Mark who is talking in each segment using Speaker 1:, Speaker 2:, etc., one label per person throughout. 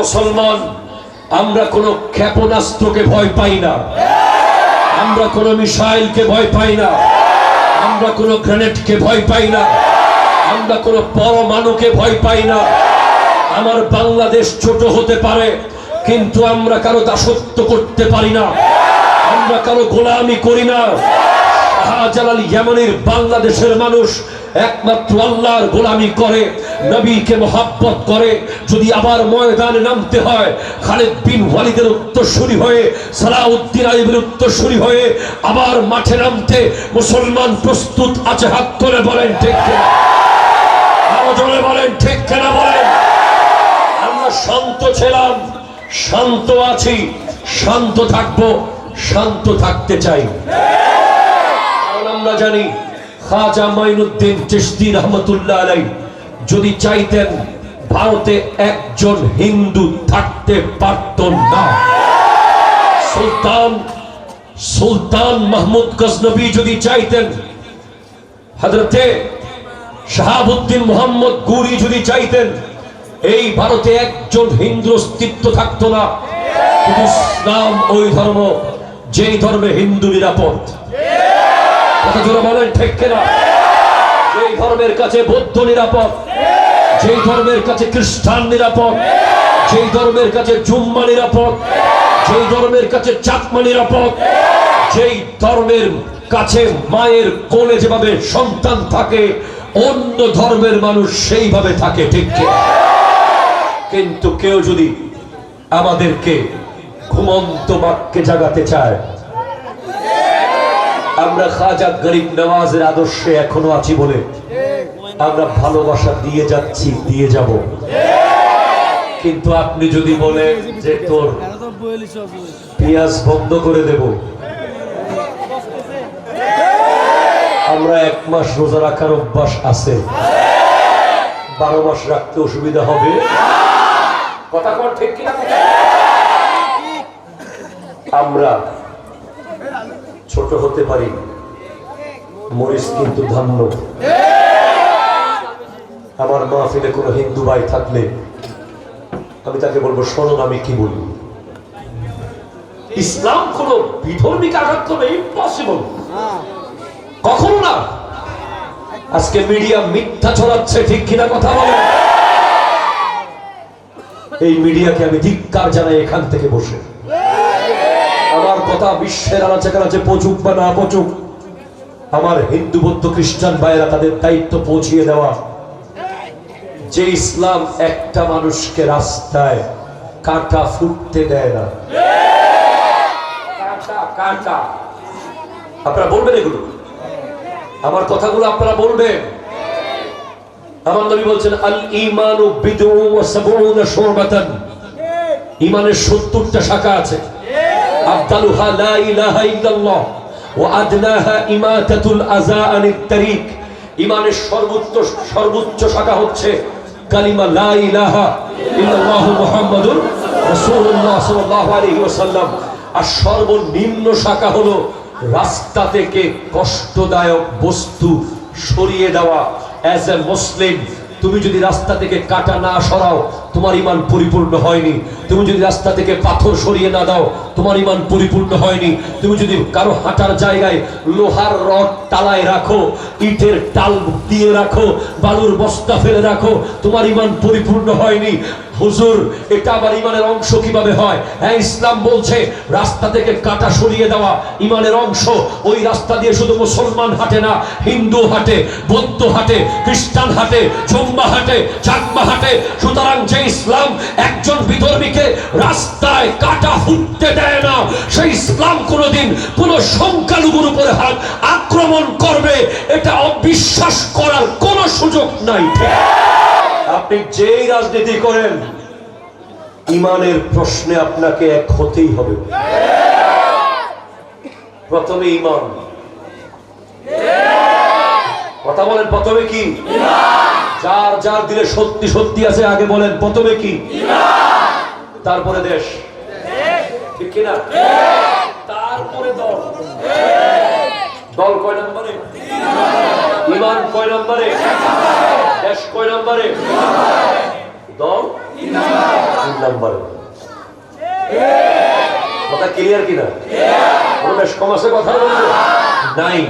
Speaker 1: মুসলমান, আমরা কোনো ক্ষেপণাস্ত্রকে ভয় পাই না। আমরা কোনো মিসাইলকে ভয় পাই না। আমরা কোনো গ্রেনেডকে ভয় পাই না। আমরা কোনো পরমাণুকে ভয় পাই না। আমার বাংলাদেশ ছোট হতে পারে, কিন্তু আমরা কারও দাসত্ব করতে পারি না। আমরা কারও গোলামি করি না। শাহজালাল ইয়ামানের বাংলাদেশের মানুষ একমাত্র আল্লাহর গোলামি করে। নবীকে মোহাব্বত করে যদি আবার ময়দানে নামতে হয়, খালেদ বিন ওয়ালিদের উত্তরসূরি হয়ে, সালাউদ্দিন আইবের উত্তরসূরি হয়ে আবার মাঠে নামতে মুসলমান প্রস্তুত আছে, হাত করে বলেন, ঠিক বলেন, ঠিক কেনা বলেন? আমরা শান্ত ছিলাম, শান্ত আছি, শান্ত থাকব, শান্ত থাকতে চাই। আমরা জানি, খাজা মাইনুদ্দিন চিশতি রহমতুল্লাহ আলাই যদি চাইতেন ভারতে একজন হিন্দু থাকতে পারত না। সুলতান সুলতান মাহমুদ গজনবী যদি চাইতেন হজরতে শাহাবুদ্দিন মোহাম্মদ গুরি যদি চাইতেন, এই ভারতে একজন হিন্দু অস্তিত্ব থাকতো না। ইসলাম ওই ধর্ম, যেই ধর্মে হিন্দু নিরাপদ। কথা জোরে বলেন, ঠিক কিনা? যেই ধর্মের কাছে বৌদ্ধ নিরাপদ। যেই ধর্মের কাছে খ্রিস্টান নিরাপদ, যেই ধর্মের কাছে জুম্মা নিরাপদ, যেই ধর্মের কাছে চাকমা নিরাপদ, যেই ধর্মের কাছে মায়ের কোলে যেভাবে সন্তান থাকে, অন্য ধর্মের মানুষ সেইভাবে থাকে, ঠিক কিন্তু কেউ যদি আমাদেরকে ঘুমন্ত বাক্যে জাগাতে চায়, আমরা খাজা গরিব নওয়াজের আদর্শে এখনও আছি বলে আমরা ভালোবাসা দিয়ে যাচ্ছি, দিয়ে যাব। কিন্তু আপনি যদি বলেন যে তোর পেঁয়াজ বন্ধ করে দেব, আমরা এক মাস রোজা রাখার অভ্যাস আছে। বারো মাস রাখতে অসুবিধা হবে। কথা ঠিক আমরা ছোট হতে পারি মরিস কিন্তু ধান্য। আমার মাহফিলে কোনো হিন্দু ভাই থাকলে আমি তাকে বলব, শোনো আমি কি বলি? ইসলাম কোন বিধর্মিক আঘাত করবে ইম্পসিবল কখনো না। আজকে মিডিয়া মিথ্যা ছড়াচ্ছে, ঠিক কিনা কথা বলে। এই মিডিয়াকে আমি ধিক্কার জানাই এখান থেকে বসে। আমার কথা বিশ্বের আনাচে কানাচে পচুক বা না পচুক, আমার হিন্দু বৌদ্ধ খ্রিস্টান ভাইয়েরা তাদের দায়িত্ব পৌঁছিয়ে দেওয়া যে ইসলাম একটা মানুষকে রাস্তায় কাঁটা ফুটতে দেয় না। আপনারা বলবেন এগুলো? আমার কথাগুলো আপনারা বলবেন? আমার নবী বলছেন, আল ইমান ও সাবউনা ইমানের 70টা শাখা আছে। লা তারিক ইমানের সর্বোচ্চ সর্বোচ্চ শাখা হচ্ছে কালিমা লা ইলাহা ইল্লাল্লাহু মুহাম্মাদুর রাসূলুল্লাহ সাল্লাল্লাহু আলাইহি ওয়াসাল্লাম। আর সর্বনিম্ন শাখা হলো রাস্তা থেকে কষ্টদায়ক বস্তু সরিয়ে দেওয়া। অ্যাজ এ মুসলিম তুমি যদি রাস্তা থেকে কাটা না সরাও তোমার ইমান পরিপূর্ণ হয়নি। তুমি যদি রাস্তা থেকে পাথর সরিয়ে না দাও, তোমার ইমান পরিপূর্ণ হয়নি। তুমি যদি কারও হাঁটার জায়গায় লোহার রড টালায় রাখো, ইটের টাল দিয়ে রাখো, বালুর বস্তা ফেলে রাখো, তোমার ইমান পরিপূর্ণ হয়নি। হুজুর, এটা আবার ইমানের অংশ কীভাবে হয়? হ্যাঁ ইসলাম বলছে, রাস্তা থেকে কাটা সরিয়ে দেওয়া ইমানের অংশ। ওই রাস্তা দিয়ে শুধু মুসলমান হাঁটে না, হিন্দু হাঁটে, বৌদ্ধ হাঁটে, খ্রিস্টান হাঁটে, জম্মা হাঁটে চাকমা হাঁটে। সুতরাং যে ইসলাম একজন বিধর্মীকে রাস্তায় কাটা ফুটতে দেয় না। সেই ইসলাম কোনোদিন কোন সংখ্যালঘুর উপরে হাত আক্রমণ করবে, এটা অবিশ্বাস করার কোনো সুযোগ নাই। আপনি যেই রাজনীতি করেন, ইমানের প্রশ্নে আপনাকে এক হতেই হবে। প্রথমে ইমান। কথা বলেন প্রথমে কি? যার যার দিলে সত্যি সত্যি আছে, আগে বলেন, প্রথমে কি? তারপরে দেশ। ঠিক কিনা? তারপরে দল। দল কয় নম্বরে? ইমান কয় নম্বরে? দেশ কয় নম্বরে? দল তিন নাম্বারে। কথা ক্লিয়ার কিনা? বেশ কম আছে কথা নাই।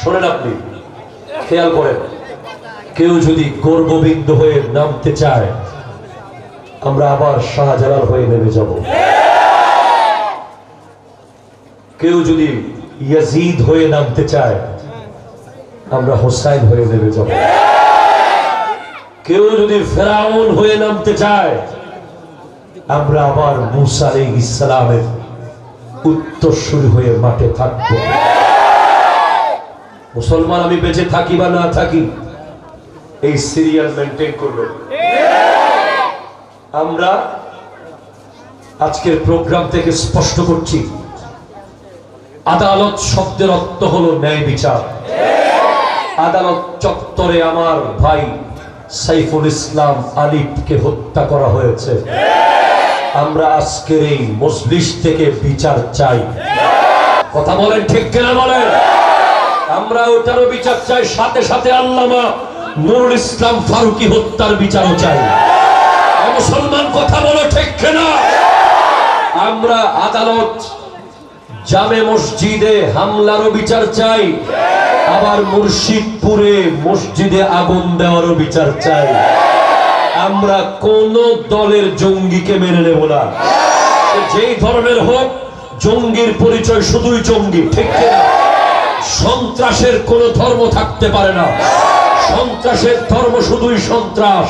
Speaker 1: শোনেন আপনি, খেয়াল করেন। কেউ যদি গর্ববিন্দ হয়ে নামতে চায়, আমরা আবার শাহজালাল হয়ে নেমে যাব। কেউ যদি ইয়াজিদ হয়ে নামতে চায়, আমরা হোসাইন হয়ে নেমে যাব। কেউ যদি ফেরাউন হয়ে নামতে চায়, আমরা আবার মুসা আলাইহিস ইসলামের উত্তরসূরি হয়ে মাঠে থাকব। মুসলমান আমি বেঁচে থাকি বা না থাকি এই সিরিয়াল মেনটেন করবে। আমরা আজকের প্রোগ্রাম থেকে স্পষ্ট করছি, আদালত শব্দের অর্থ হলো ন্যায় বিচার। আদালত চত্বরে আমার ভাই সাইফুল ইসলাম আলিফকে হত্যা করা হয়েছে। আমরা আজকের এই মজলিস থেকে বিচার চাই। কথা বলেন ঠিক কিনা বলেন? আমরা ওটারও বিচার চাই, সাথে সাথে আল্লামা নুরুল ইসলাম ফারুকি হত্যার বিচারও চাই। মুসলমান কথা বলো ঠিক কিনা? আমরা আদালত, জামে মসজিদে হামলারও বিচার চাই, আবার মুর্শিদপুরে মসজিদে আগুন দেওয়ারও বিচার চাই। আমরা কোন দলের জঙ্গিকে মেনে নেব না। যেই ধরনের হোক, জঙ্গির পরিচয় শুধুই জঙ্গি, ঠিক কিনা? সন্ত্রাসের কোন ধর্ম থাকতে পারে না। সন্ত্রাসের ধর্ম শুধুই সন্ত্রাস।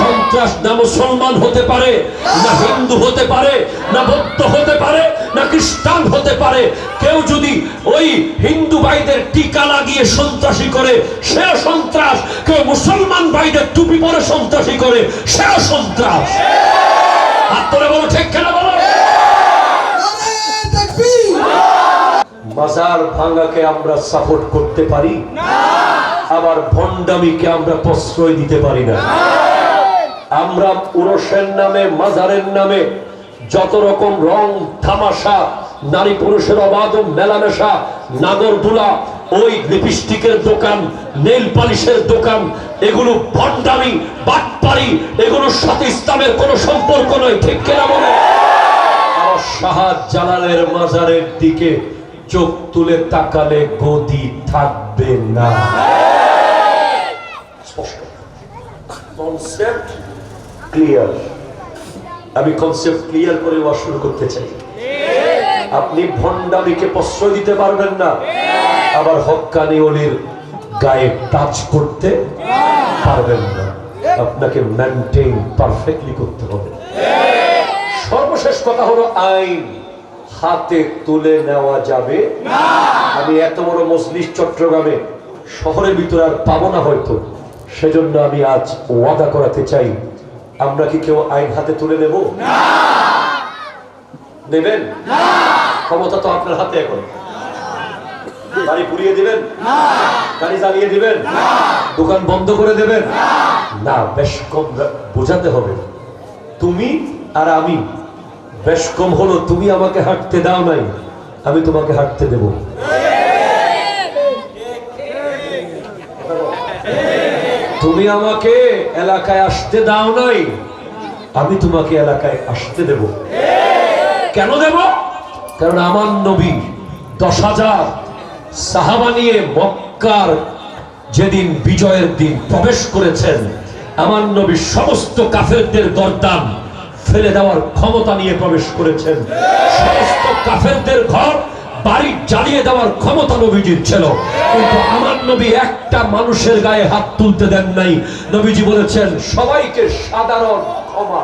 Speaker 1: সন্ত্রাস না মুসলমান হতে পারে না হিন্দু হতে পারে না বৌদ্ধ হতে পারে না খ্রিস্টান হতে পারে। কেউ যদি ওই হিন্দু ভাইদের টিকা লাগিয়ে সন্ত্রাসী করে সে সন্ত্রাস। কেউ মুসলমান ভাইদের টুপি পরে সন্ত্রাসী করে সেও সন্ত্রাস। হাত তোলে বলো ঠিক কেন বলো? মাজার ভাঙ্গাকে আমরা সাপোর্ট করতে পারি? আবার ভণ্ডামিকে আমরা প্রশ্রয় দিতে পারি না। আমরা পুরুষের নামে, মাজারের নামে যত রকম রং, তামাশা, নারী পুরুষের অবাধ, মেলামেশা, নাগর নাগরদোলা ওই লিপস্টিকের দোকান নেল পালিশের দোকান, এগুলো ভণ্ডামি, বাটপাড়ি এগুলোর সাথে ইসলামের কোনো সম্পর্ক নয়, ঠিক কেনা বলে? আমার শাহাদ জালালের মাজারের দিকে চোখ তুলে তাকালে গদি থাকবে না। কনসেপ্ট ক্লিয়ার আমি কনসেপ্ট ক্লিয়ার করে ওয়াজ শুরু করতে চাই। আপনি ভণ্ডামিকে প্রশ্রয় দিতে পারবেন না। আবার হক্কানি অলির গায়ে টাচ করতে পারবেন না। আপনাকে মেনটেন পারফেক্টলি করতে হবে। সর্বশেষ কথা হলো আইন। হাতে তুলে নেওয়া যাবে। আমি এত বড় মজলিস চট্টগ্রামে শহরের ভিতরে আর পাবো না হয়তো। সেজন্য আমি আজ ওয়াদা করাতে চাই আমরা কি কেউ আইন হাতে তুলে নেব? নেবেন? ক্ষমতা তো আপনার হাতে এখন। গাড়ি পুড়িয়ে দিবেন? গাড়ি জ্বালিয়ে দিবেন? দোকান বন্ধ করে দেবেন? না! বেশ কম বোঝাতে হবে। তুমি আর আমি বেশ কম হলো তুমি আমাকে হাঁটতে দাও নাই আমি তোমাকে হাঁটতে দেব। তুমি আমাকে এলাকায় আসতে দাও নাই, আমি তোমাকে এলাকায় আসতে দেব। কেন দেব? কারণ আমার নবী দশ হাজার সাহাবা নিয়ে মক্কার যেদিন বিজয়ের দিন প্রবেশ করেছেন, আমার নবী সমস্ত কাফেরদের গর্দান ফেলে দেওয়ার ক্ষমতা নিয়ে প্রবেশ করেছেন। সমস্ত কাফেরদের ঘর বাড়ি জ্বালিয়ে দেওয়ার ক্ষমতা নবীজির ছিল। কিন্তু আমার নবী একটা মানুষের গায়ে হাত তুলতে দেন নাই। নবীজি বলেছেন, সবাইকে সাধারণ ক্ষমা।